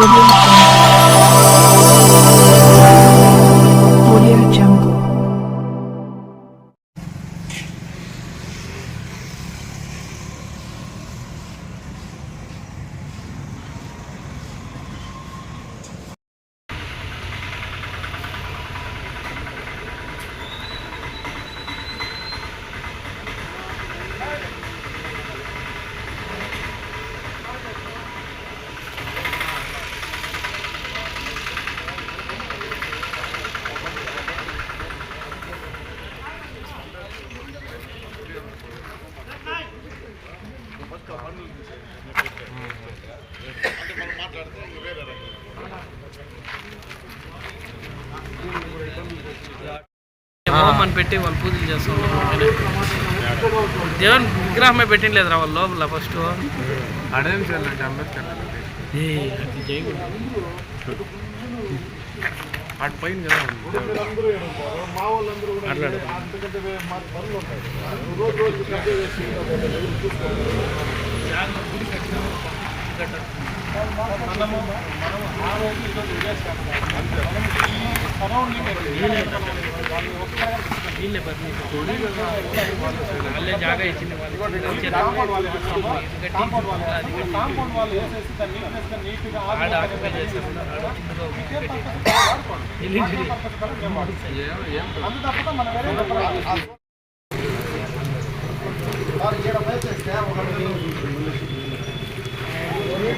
Música పెట్టి వాళ్ళు పూజలు చేస్తున్నారు దేవుని విగ్రహమే పెట్టిండలేదురా వాళ్ళు లోపల ఫస్ట్ ఉంది. వీళ్ళే పర్మిషన్ వాళ్ళే జాగా ఇచ్చింది ఆడ ఆక్యుపై చేసేస్తున్నారు అది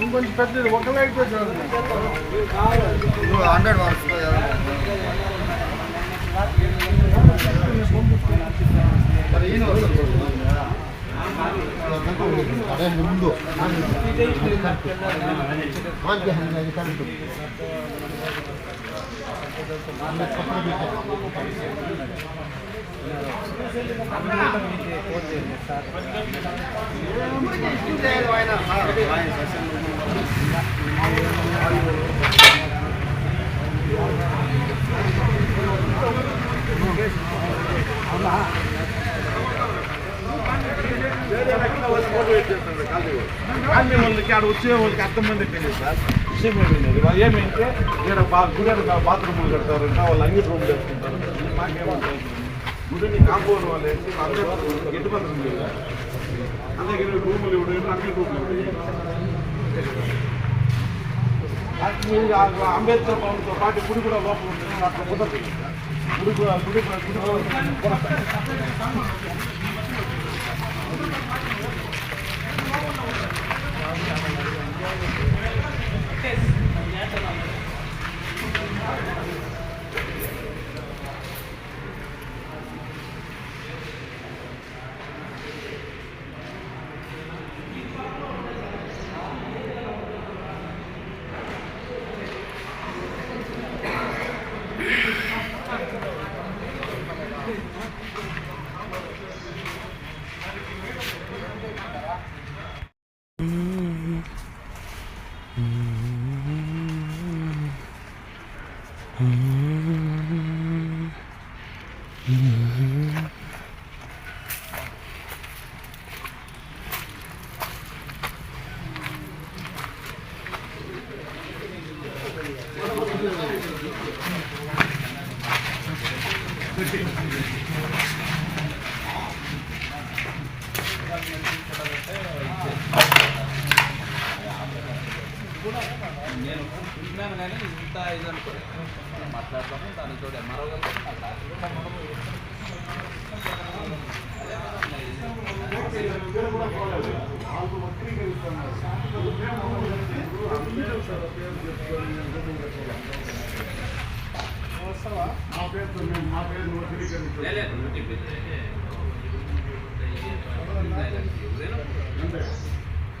ఇంకొంచెం పెద్దది ఒక లైట్ హండ్రెడ్ వాట్స్ మరి ఈయన అదే ముందు కరెంటు కానీ వాళ్ళకి ఆడ వచ్చే వాళ్ళకి అర్థమైంది తెలియదు సార్. విషయం ఏమైంది వాళ్ళు ఏమైంటే ఇక్కడ బా గుడి బాత్రూమ్లు కడతారు ఇంకా వాళ్ళు అంగి రూమ్ చేసుకుంటారు మాకేమంటారు గుడిని కాంపౌండ్ వాళ్ళు వేసి అందరూ ఎటు బాత్రూమ్ లేదు అందరికి రూములు ఇవ్వడం అంగి రూములు ఇవ్వడం అంబేద్కర్ భవన్తో పాటు గుడి కూడా లోపల ఉంటుంది అట్లా కుదరదు గుడి కూడా- గుడి కూడా- గుడి కూడా నేను చూసినాను కానీ ఇంత ఇది అనుకోలేదు. మాట్లాడతాము దాని తోడు ఎంఆర్ఓ మా పేరు మా పేరు నోటిఫికేషన్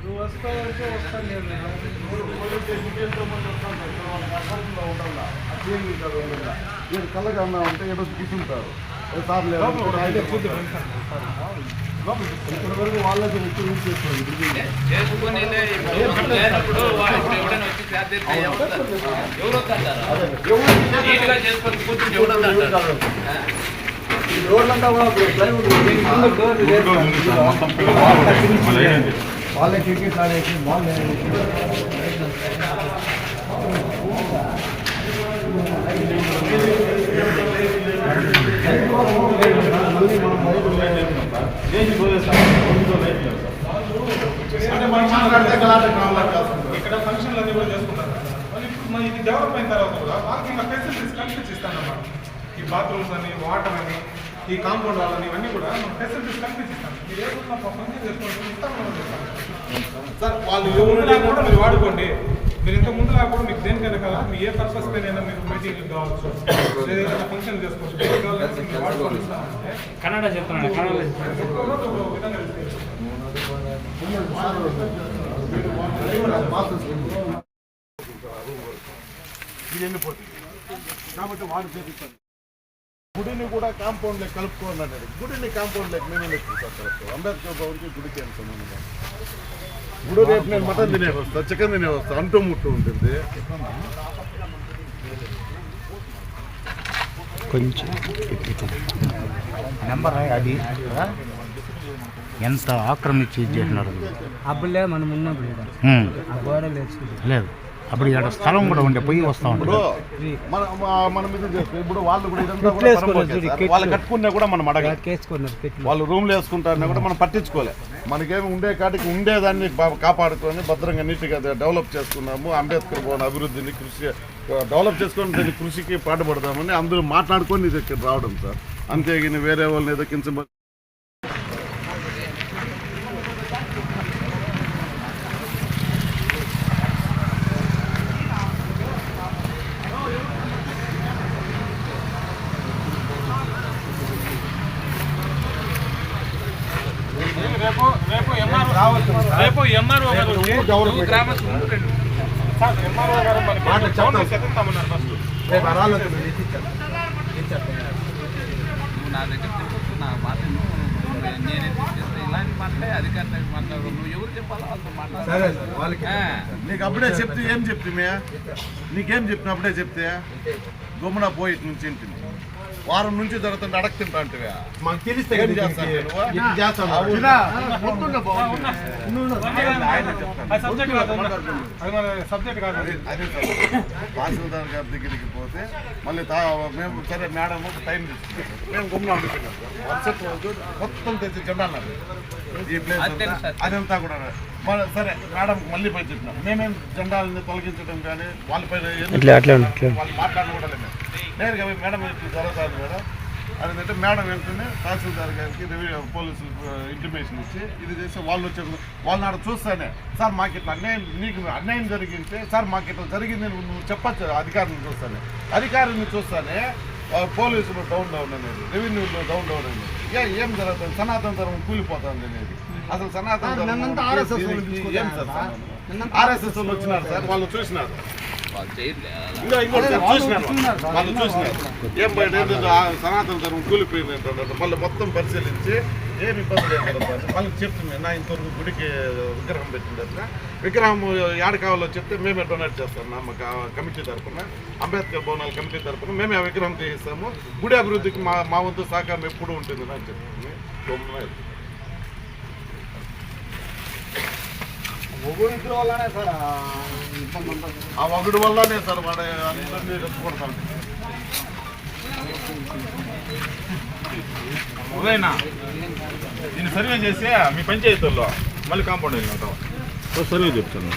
నువ్వు వస్తావంటే వస్తాను నేను పోలీస్ స్టేషన్కి వాళ్ళ అకౌంట్లో ఉండాలా అది కాదు ఉండాలా వీడు కళ్ళగా ఉన్నా ఉంటే ఏదో తీసుకుంటారు ఏ సార్ లేదు ఇక్కడ వరకు వాళ్ళకి వచ్చి యూజ్ వస్తారు రోడ్లంతా కూడా వాళ్ళే క్రికెట్ ఆడేసి బాల్ మనం ఇక్కడ ఫంక్షన్లు అన్ని కూడా చేసుకుంటారు. మరి ఇప్పుడు ఇది డెవలప్ అయిన తర్వాత కూడా వాళ్ళకి ఇంకా ఫెసిలిటీస్ ఈ బాత్రూమ్స్ అని వాటర్ అని ఈ కాంపౌండ్ వాళ్ళని ఇవన్నీ కూడా మనం ఫెసిలిటీస్ కల్పించిస్తాం మీరు ఏమన్నా పని చేసుకోవాలి ఇస్తాం మనం చేస్తాం. సార్ వాళ్ళు ఎవరు ముందులా కూడా మీరు వాడుకోండి. మీరు ఇంత ముందులా కూడా మీకు దేనికైనా కదా? మీ ఏ పర్పస్ కైనా మీరు మీటింగ్ కావచ్చు. ఏదైనా ఫంక్షన్ చేసుకోవచ్చు. కన్నడ చెప్తున్నాను కన్నడ ఇది వెళ్ళిపోతుంది కాబట్టి వాడు చేపిస్తాను గుడిని కూడా కాంపౌండ్ లెక్క కలుపుకోండి గుడిని కాంపౌండ్ లెక్క నేను కలుపుతాను అంబేద్కర్ భవన్కి గుడికి ఎంత సంబంధం గుడి రేపు నేను మటన్ తినే వస్తా చికెన్ తినే వస్తా అంటూ ముట్టు ఉంటుంది. నెంబర్ అది? ఎంత ఆక్రమించి చేసినారు? అప్పుడులే మనం ఉన్నప్పుడు లేదు లేదు. అప్పుడు ఇక్కడ స్థలం కూడా ఉండే పొయ్యి వస్తూ ఉంటుంది మన మా- మనం ఇది చేస్తే ఇప్పుడు వాళ్ళు కూడా ఇదంతా కూడా పరమపోకే సార్. వాళ్ళు కట్టుకున్నా కూడా మనం వాళ్ళు రూమ్లు వేసుకుంటారన్నా కూడా మనం పట్టించుకోలే. మనకేమి ఉండే కాటికి ఉండేదాన్ని కాపాడుకొని భద్రంగా నీట్గా డెవలప్ చేసుకున్నాము. అంబేద్కర్ భవన్ అభివృద్ధిని కృషి డెవలప్ చేసుకొని దాని కృషికి పాటుపడదామని అందరూ మాట్లాడుకొని ఇది రావడం సార్. అంతేగాని వేరే వాళ్ళని ఏదో కించ రేపు ఎంఆర్ఓ గారు వచ్చి గ్రామస్తులు ఎంఆర్ఓ ఫస్ట్ రేపు నా దగ్గర చెప్పొచ్చు నా మాట నేనే తీసుకెళ్తా ఇలాంటి మాటలే అధికారులకు మాట్లాడు నువ్వు ఎవరు చెప్పాలో వాళ్ళతో మాట్లాడాలి నీకు అప్పుడే చెప్తే ఏం చెప్తే నీకేం చెప్పిన అప్పుడే చెప్తే గమ్మున పోయి నుంచి ఇంటిని వారం నుంచి జరుగుతుంటే అడగతింటా అంటే మాకు తెలిస్తే తహసీల్దార్ గారి దగ్గరికి పోతే మళ్ళీ తా మేము సరే మేడం టైం తీసుకున్నాం మేము వర్షపు రోజు మొత్తం తెచ్చి జెండాలు ఈ ప్లేస్ అదంతా కూడా సరే మేడం మళ్ళీ పోయి చెప్పినాం. మేమేం జెండాలని తొలగించడం కానీ వాళ్ళపై వాళ్ళు మాట్లాడడం కూడా లేదు. నేరుగా పోయి మేడం జరుగుతుంది మేడం. అదేంటంటే మేడం వెంటనే తహసీల్దార్ గారికి రెవెన్యూ పోలీసులకు ఇంటిమేషన్ ఇచ్చి ఇది చేసి వాళ్ళు వచ్చే వాళ్ళు నాడు చూస్తానే సార్ మాకు ఇట్లా అన్యాయం నీకు అన్యాయం జరిగింటే సార్ మాకు ఇట్లా జరిగింది నువ్వు నువ్వు చెప్పచ్చు అధికారిని చూస్తానే. అధికారిని చూస్తానే పోలీసులు డౌన్ డౌన్ అనేది రెవెన్యూలో డౌన్ డౌన్ అనేది ఏ ఏం జరుగుతుంది? సనాతన ధర్మం కూలిపోతుంది అనేది. అసలు సనాతన ధర్మం ఏం సార్? ఆర్ఎస్ఎస్ వాళ్ళు వచ్చినారు సార్ వాళ్ళు చూసినారు. వాళ్ళు చేయట్లే. ఇంకా ఇంకోటి వాళ్ళు చూసినారు. ఏం బయట సనాతన ధర్మం కూలిపోయింది ఏంటంటే మళ్ళీ మొత్తం పరిశీలించి ఏం ఇబ్బంది లేదు వాళ్ళకి చెప్తుంది నా ఇంతవరకు గుడికి విగ్రహం పెట్టింది అట్లా విగ్రహం యాడ కావాలో చెప్తే మేమే డొనేట్ చేస్తాం. మా కమిటీ తరఫున అంబేద్కర్ భవనాల కమిటీ తరఫున మేమే ఆ విగ్రహం తీయిస్తాము గుడి అభివృద్ధికి మా మా వంతు సహకారం ఎప్పుడు ఉంటుంది అని చెప్తుంది ఒక్కొక్కరి వల్లనే సార్ ఆ ఒకటి వల్లనే సార్ వాడు అందరినీ రెచ్చగొడతాను ఉదయనా దీన్ని సర్వే చేసి మీ పంచాయతీల్లో మళ్ళీ కాంపౌండ్ వెళ్ళిన సర్వే చెప్తాను.